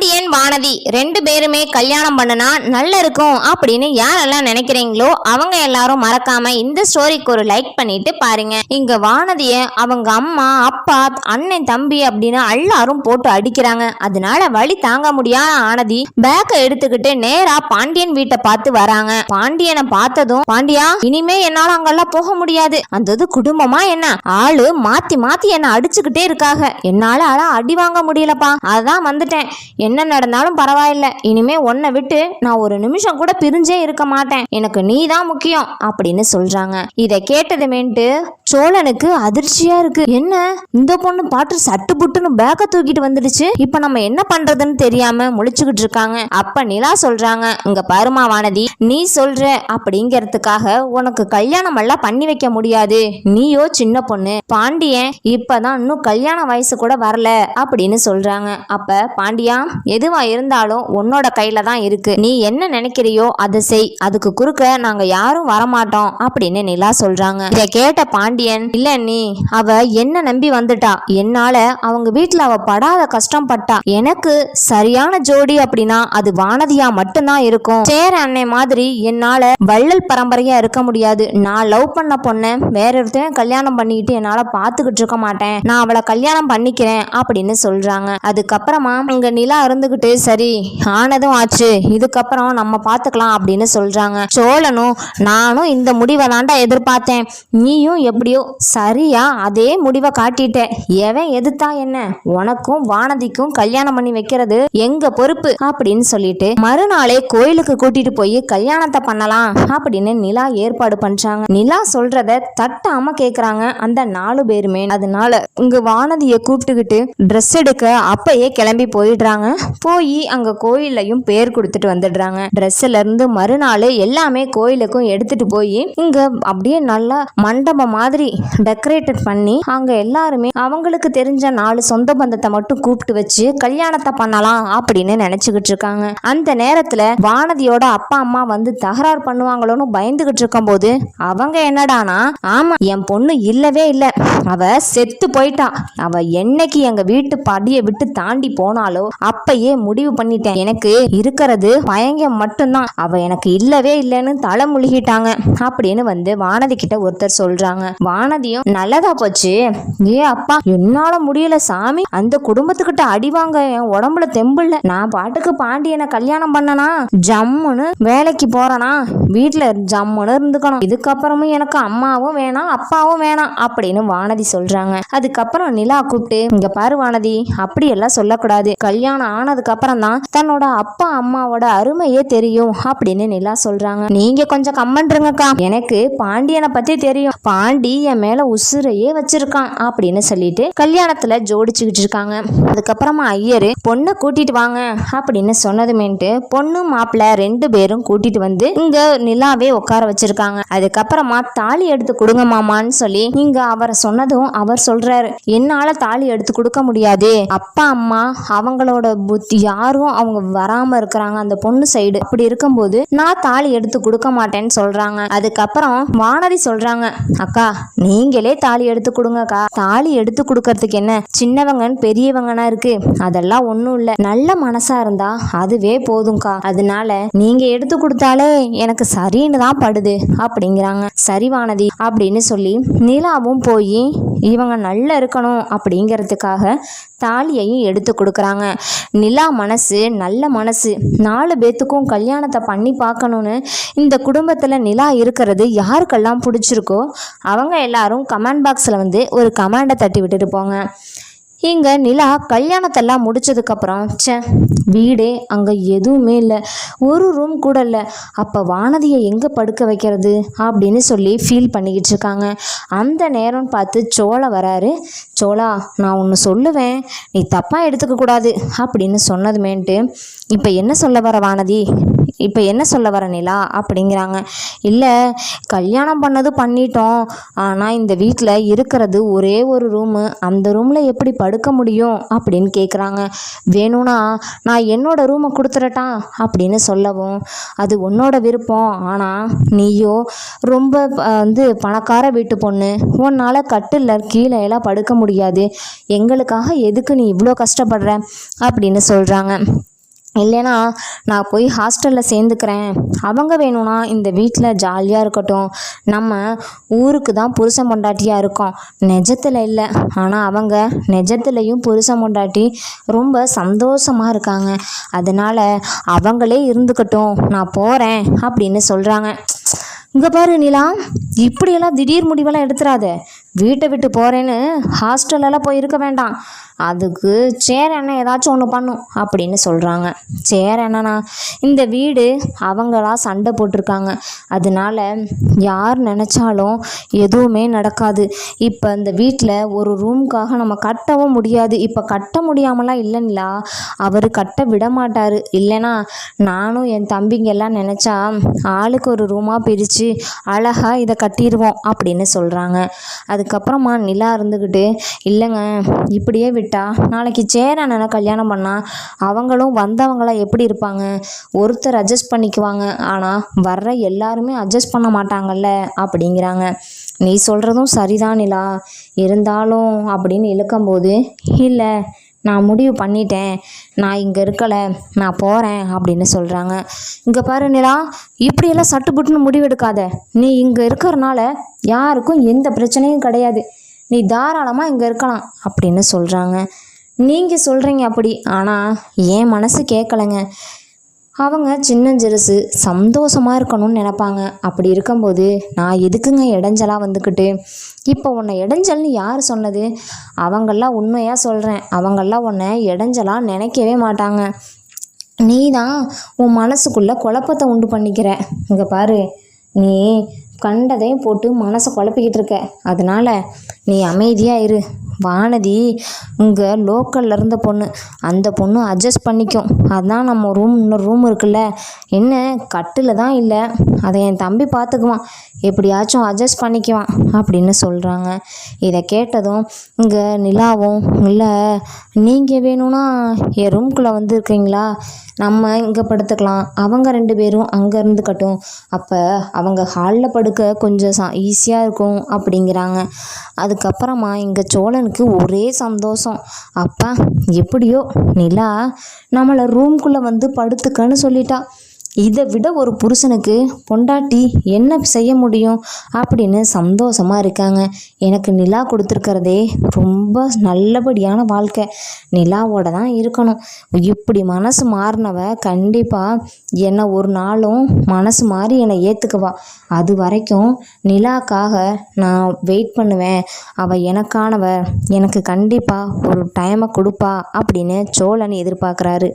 பாண்டியன் வானதி. ரெண்டு பேருமே கல்யாணம் பண்ணுனா நல்லா இருக்கும் அப்படின்னு யாரெல்லாம் நினைக்கிறீங்களோ அவங்க எல்லாரும் மறக்காம இந்த ஸ்டோரிக்கு ஒரு லைக் பண்ணிட்டு பாருங்க. இங்க வானதிய அவங்க அம்மா அப்பா அண்ணன் தம்பி அப்படின்னு எல்லாரும் போட்டு அடிக்கிறாங்க. அதனால வழி தாங்க முடியாத ஆனதி பேக்க எடுத்துக்கிட்டு நேரா பாண்டியன் வீட்டை பார்த்து வராங்க. பாண்டியனை பார்த்ததும் பாண்டியா இனிமே என்னால அங்கெல்லாம் போக முடியாது. அந்த இது குடும்பமா என்ன? ஆளு மாத்தி மாத்தி என்ன அடிச்சுக்கிட்டே இருக்காங்க என்னால அடி வாங்க முடியலப்பா. அதான் வந்துட்டேன். என்ன நடந்தாலும் பரவாயில்ல. இனிமே உன்னை விட்டு நான் ஒரு நிமிஷம் கூட பிரிஞ்சே இருக்க மாட்டேன். எனக்கு நீ தான் முக்கியம் அப்படின்னு சொல்றாங்க. இதை கேட்டதுமேன்ட்டு சோழனுக்கு அதிர்ச்சியா இருக்கு. என்ன? இந்த பொண்ணு பாட்டு சட்டு புட்டுன்னு பேக்க தூக்கிட்டு வந்துடுச்சு. இப்ப நம்ம என்ன பண்றதுன்னு தெரியாம முழிச்சுக்கிட்டு இருக்காங்க. அப்ப நிலா சொல்றாங்க இங்க பருமா வானதி நீ சொல்ற அப்படிங்கறதுக்காக உனக்கு கல்யாணம் எல்லாம் பண்ணி வைக்க முடியாது. நீயோ சின்ன பொண்ணு பாண்டியன் இப்பதான் இன்னும் கல்யாண வயசு கூட வரல அப்படின்னு சொல்றாங்க. அப்ப பாண்டியா எதுவா இருந்தாலும் உன்னோட கையில தான் இருக்கு. நீ என்ன நினைக்கிறியோ அதை செய். அதுக்கு குறுக்க நாங்க யாரும் வரமாட்டோம் அப்படின்னு நிலா சொல்றாங்க. இதை கேட்ட பாண்டியன் இல்ல நீ அவ என்ன நம்பி வந்துட்டா? என்னால அவங்க வீட்டுல அவ படாத கஷ்டம் பட்டா. எனக்கு சரியான ஜோடி அப்படின்னா அது வானதியா மட்டும்தான் இருக்கும். சேர அன்னை மாதிரி என்னால வள்ளல் பரம்பரையா இருக்க முடியாது. நான் லவ் பண்ண பொண்ணை வேற ஒருத்தையும் கல்யாணம் பண்ணிக்கிட்டு என்னால பாத்துக்கிட்டு இருக்க மாட்டேன். நான் அவளை கல்யாணம் பண்ணிக்கிறேன் அப்படின்னு சொல்றாங்க. அதுக்கப்புறமா அங்க நிலா இருந்துகிட்டு சரி ஆனதும் ஆச்சு. இதுக்கப்புறம் நம்ம பார்த்துக்கலாம் அப்படின்னு சொல்றாங்க. சோழனும் நானும் இந்த முடிவை தாண்டா எதிர்பார்த்தேன். நீயும் எப்படியோ சரியா அதே முடிவை காட்டிட்ட. எவன் எதிர்த்தா என்ன? உனக்கும் வானதிக்கும் கல்யாணம் பண்ணி வைக்கிறது எங்க பொறுப்பு? அப்படின்னு சொல்லிட்டு மறுநாளே கோயிலுக்கு கூட்டிட்டு போய் கல்யாணத்தை பண்ணலாம் அப்படின்னு நிலா ஏற்பாடு பண்றாங்க. நிலா சொல்றத தட்டாம கேக்குறாங்க அந்த நாலு பேருமே. அதனால இங்க வானதியை கூப்பிட்டுக்கிட்டு ட்ரெஸ் எடுக்க அப்பயே கிளம்பி போயிடுறாங்க. போய் அங்க கோயில்லையும் பேர் கொடுத்துட்டு வந்துடுறாங்க. ட்ரெஸ்ல இருந்து மறுநாள் எல்லாமே கோயிலுக்கும் எடுத்துட்டு போய் இங்க அப்படியே நல்லா மண்டபம் மாதிரி டெக்கரேட்டட் பண்ணி அங்க எல்லாருமே அவங்களுக்கு தெரிஞ்ச நாலு சொந்த பந்தத்தை மட்டும் கூப்பிட்டு வச்சு கல்யாணத்தை பண்ணலாம் அப்படின்னு நினைச்சுக்கிட்டு இருக்காங்க. அந்த நேரத்துல வானதியோட அப்பா அம்மா வந்து தகராறு பண்ணுவாங்களோன்னு பயந்துகிட்டு இருக்கும்போது அவங்க என்னடானா ஆமா என் பொண்ணு இல்லவே இல்லை. அவ செத்து போயிட்டா. அவ என்னைக்கு எங்க வீட்டு படியை விட்டு தாண்டி போனாலோ அப்பயே முடிவு பண்ணிட்டேன். எனக்கு இருக்கிறது பயங்க மட்டும்தான். அவ எனக்கு இல்லவே இல்லைன்னு தலை முழுகிட்டாங்க. அப்படின்னு வந்து வானதி கிட்ட ஒருத்தர் சொல்றாங்க. வானதியும் நல்லதா போச்சு. ஏ அப்பா என்னால முடியல சாமி. அந்த குடும்பத்துக்கிட்ட அடி வாங்க. என் உடம்புல தெம்பில்ல நான் பாட்டுக்கு பாண்டியனை கல்யாணம் பண்ணனா? ஜம்முன்னு வேலைக்கு போறனா? வீட்டுல ஜம்முன்னு இருந்துக்கணும். இதுக்கப்புறமும் எனக்கு அம்மாவும் வேணாம் அப்பாவும் வேணாம் அப்படின்னு வானதி சொல்றாங்க. அதுக்கப்புறம் நிலா கூப்பிட்டு இங்க பாரு வானதி அப்படி எல்லாம் சொல்லக்கூடாது. கல்யாணம் ஆனதுக்கு அப்புறம் தான் தன்னோட அப்பா அம்மாவோட அருமையே தெரியும் அப்படின்னு நிலா சொல்றாங்க. நீங்க கொஞ்சம் கம்மன்றுங்கக்கா எனக்கு பாண்டியனை பத்தி தெரியும். பாண்டி என் மேல உசுரையே வச்சிருக்கான் அப்படின்னு சொல்லிட்டு கல்யாணத்துல ஜோடிச்சுக்கிட்டு இருக்காங்க. அதுக்கப்புறமா ஐயரு பொண்ணை கூட்டிட்டு வாங்க அப்படின்னு சொன்னதுமேட்டு பொண்ணு மாப்பிள்ள ரெண்டு பேரும் கூட்டிட்டு வந்து இங்க நிலாவே உட்கார வச்சிருக்காங்க. அதுக்கப்புறமா தாலி எடுத்து கொடுங்க மாமான்னு சொல்லி இங்க அவரை சொன்னதும் அவர் சொல்றாரு. என்னால தாலி எடுத்து கொடுக்க முடியாது. அப்பா அம்மா அவங்களோட புத்தி யாரும் அவங்க வராம இருக்கிறாங்க. அந்த பொண்ணு சைடு அப்படி இருக்கும்போது நான் தாலி எடுத்து கொடுக்க மாட்டேன்னு சொல்றாங்க. அதுக்கப்புறம் வானதி சொல்றாங்க அக்கா நீங்களே தாலி எடுத்து கொடுங்கக்கா. தாலி எடுத்து கொடுக்கறதுக்கு என்ன? சின்னவங்கன்னு பெரியவங்கன்னா இருக்கு. அதெல்லாம் ஒன்றும் இல்லை. நல்ல மனசா இருந்தா அதுவே போதும்க்கா. அதனால நீங்க எடுத்து கொடுத்தாலே எனக்கு சரின்னு தான் படுது அப்படிங்கிறாங்க. சரி வானதி அப்படின்னு சொல்லி நிலாவும் போய் இவங்க நல்லா இருக்கணும் அப்படிங்கிறதுக்காக தாலியையும் எடுத்து கொடுக்குறாங்க. நிலா மனசு நல்ல மனசு. நாலு பேத்துக்கும் கல்யாணத்தை பண்ணி பார்க்கணுன்னு இந்த குடும்பத்தில் நிலா இருக்கிறது யாருக்கெல்லாம் பிடிச்சிருக்கோ அவங்க எல்லாரும் கமெண்ட் பாக்ஸில் வந்து ஒரு கமெண்டை தட்டி விட்டுட்டு போங்க. இங்கே நிலா கல்யாணத்தெல்லாம் முடிச்சதுக்கப்புறம் ச்சே வீடே அங்கே எதுவுமே இல்லை. ஒரு ரூம் கூட இல்லை. அப்போ வானதியை எங்கே படுக்க வைக்கிறது அப்படின்னு சொல்லி ஃபீல் பண்ணிக்கிட்டு இருக்காங்க. அந்த நேரம் பார்த்து சோளா வராரு. சோளா நான் ஒன்று சொல்லுவேன். நீ தப்பாக எடுத்துக்கக்கூடாது அப்படின்னு சொன்னதுமேன்ட்டு இப்போ என்ன சொல்ல வர வானதி? இப்போ என்ன சொல்ல வர நிலா அப்படிங்கிறாங்க. இல்லை கல்யாணம் பண்ணது பண்ணிட்டோம். ஆனால் இந்த வீட்டில் இருக்கிறது ஒரே ஒரு ரூமு அந்த ரூமில் எப்படி படுக்க முடியும் அப்படின்னு கேட்குறாங்க வேணும்னா நான் என்னோட ரூமை கொடுத்துறட்டா அப்படின்னு சொல்லவும். அது உன்னோட விருப்பம். ஆனால் நீயோ ரொம்ப வந்து பணக்கார வீட்டு பொண்ணு. உன்னால் கட்டில் கீழே எல்லாம் படுக்க முடியாது. எங்களுக்காக எதுக்கு நீ இவ்வளோ கஷ்டப்படுற? அப்படின்னு சொல்கிறாங்க இல்லைனா நான் போய் ஹாஸ்டலில் சேர்ந்துக்கிறேன். அவங்க வேணும்னா இந்த வீட்டில் ஜாலியாக இருக்கட்டும். நம்ம ஊருக்கு தான் புருஷன் பொண்டாட்டியாக இருக்கோம். நெஜத்தில் இல்லை. ஆனால் அவங்க நெஜத்துலேயும் புருஷன் பொண்டாட்டி ரொம்ப சந்தோஷமாக இருக்காங்க. அதனால் அவங்களே இருந்துக்கட்டும். நான் போகிறேன் அப்படின்னு சொல்கிறாங்க இங்கே பாரு நிலா இப்படியெல்லாம் திடீர் முடிவெல்லாம் எடுத்துடாத வீட்டை விட்டு போகிறேன்னு ஹாஸ்டல்லலாம் போய் இருக்க வேண்டாம். அதுக்கு சேர் என்ன ஏதாச்சும் ஒன்று பண்ணும் அப்படின்னு சொல்கிறாங்க சேர் என்னன்னா இந்த வீடு அவங்களா சண்டை போட்டிருக்காங்க. அதனால யார் நினச்சாலும் எதுவுமே நடக்காது. இப்போ இந்த வீட்டில் ஒரு ரூம்க்காக நம்ம கட்டவும் முடியாது. இப்போ கட்ட முடியாமலாம் இல்லைங்களா? அவர் கட்ட விட மாட்டார். இல்லைனா நானும் என் தம்பிங்க எல்லாம் நினச்சா ஆளுக்கு ஒரு ரூமாக பிரித்து அழகாக இதை கட்டிடுவோம் அப்படின்னு சொல்கிறாங்க அதுக்கப்புறமா நிலா இருந்துக்கிட்டு இல்லைங்க இப்படியே விட்டு நாளைக்கு சேர அண்ணனை கல்யாணம் பண்ணால் அவங்களும் வந்தவங்களாம் எப்படி இருப்பாங்க? ஒருத்தர் அட்ஜஸ்ட் பண்ணிக்குவாங்க. ஆனால் வர்ற எல்லாருமே அட்ஜஸ்ட் பண்ண மாட்டாங்கல்ல? அப்படிங்கிறாங்க. நீ சொல்கிறதும் சரிதான் நிலா. இருந்தாலும் அப்படின்னு இழுக்கும்போது இல்லை நான் முடிவு பண்ணிட்டேன். நான் இங்கே இருக்கலை. நான் போகிறேன் அப்படின்னு சொல்கிறாங்க இங்கே பாரு நிலா இப்படியெல்லாம் சட்டுப்புட்டுன்னு முடிவெடுக்காத. நீ இங்கே இருக்கிறனால யாருக்கும் எந்த பிரச்சனையும் கிடையாது. நீ தாராளமாக இங்கே இருக்கலாம் அப்படின்னு சொல்கிறாங்க நீங்கள் சொல்கிறீங்க அப்படி. ஆனால் என் மனசு கேட்கலைங்க அவங்க சின்னஞ்சிறுசு சந்தோஷமாக இருக்கணும்னு நினைப்பாங்க. அப்படி இருக்கும்போது நான் எதுக்குங்க இடைஞ்சலாக வந்துக்கிட்டு? இப்போ உன்னை இடைஞ்சல்னு யார் சொன்னது? அவங்கெல்லாம் உண்மையாக சொல்கிறேன் அவங்கெல்லாம் உன்னை இடைஞ்சலாக நினைக்கவே மாட்டாங்க. நீ தான் உன் மனசுக்குள்ளே குழப்பத்தை உண்டு பண்ணிக்கிற. இங்கே பாரு நீ கண்டதையும் போட்டு மனசை குழப்பிக்கிட்டு இருக்க. அதனால் நீ அமைதியாக இரு. வானதி இங்கே லோக்கலில் இருந்த பொண்ணு. அந்த பொண்ணு அட்ஜஸ்ட் பண்ணிக்கும். அதான் நம்ம ரூம் இன்னொரு ரூம் இருக்குல்ல. என்ன கட்டில் தான் இல்லை. அதை என் தம்பி பார்த்துக்குவான் எப்படியாச்சும் அட்ஜஸ்ட் பண்ணிக்குவான் அப்படின்னு சொல்கிறாங்க இதை கேட்டதும் இங்கே நிலாவும் இல்லை நீங்கள் வேணும்னா என் ரூம்குள்ளே வந்துருக்கீங்களா நம்ம இங்கே படுத்துக்கலாம். அவங்க ரெண்டு பேரும் அங்கே இருந்துக்கட்டும். அப்போ அவங்க ஹாலில் படுக்க கொஞ்சம் சா ஈஸியாக இருக்கும் அப்படிங்கிறாங்க. அதுக்கப்புறமா இங்கே சோழன் சோழனுக்கு ஒரே சந்தோஷம். அப்பா எப்படியோ நிலா நம்மளை ரூம்குள்ளே வந்து படுத்துக்கன்னு சொல்லிட்டா. இதை விட ஒரு புருஷனுக்கு பொண்டாட்டி என்ன செய்ய முடியும்? அப்படின்னு சந்தோஷமாக இருக்காங்க. எனக்கு நிலா கொடுத்துருக்கிறதே ரொம்ப நல்லபடியான வாழ்க்கை. நிலாவோட தான் இருக்கணும். இப்படி மனசு மாறினவ கண்டிப்பாக என்னை ஒரு நாளும் மனசு மாறி என்னை ஏற்றுக்குவா அது வரைக்கும் நிலாக்காக நான் வெயிட் பண்ணுவேன். அவள் எனக்கானவ எனக்கு கண்டிப்பாக ஒரு டைமை கொடுப்பா அப்படின்னு சோழன் எதிர்பார்க்குறாரு.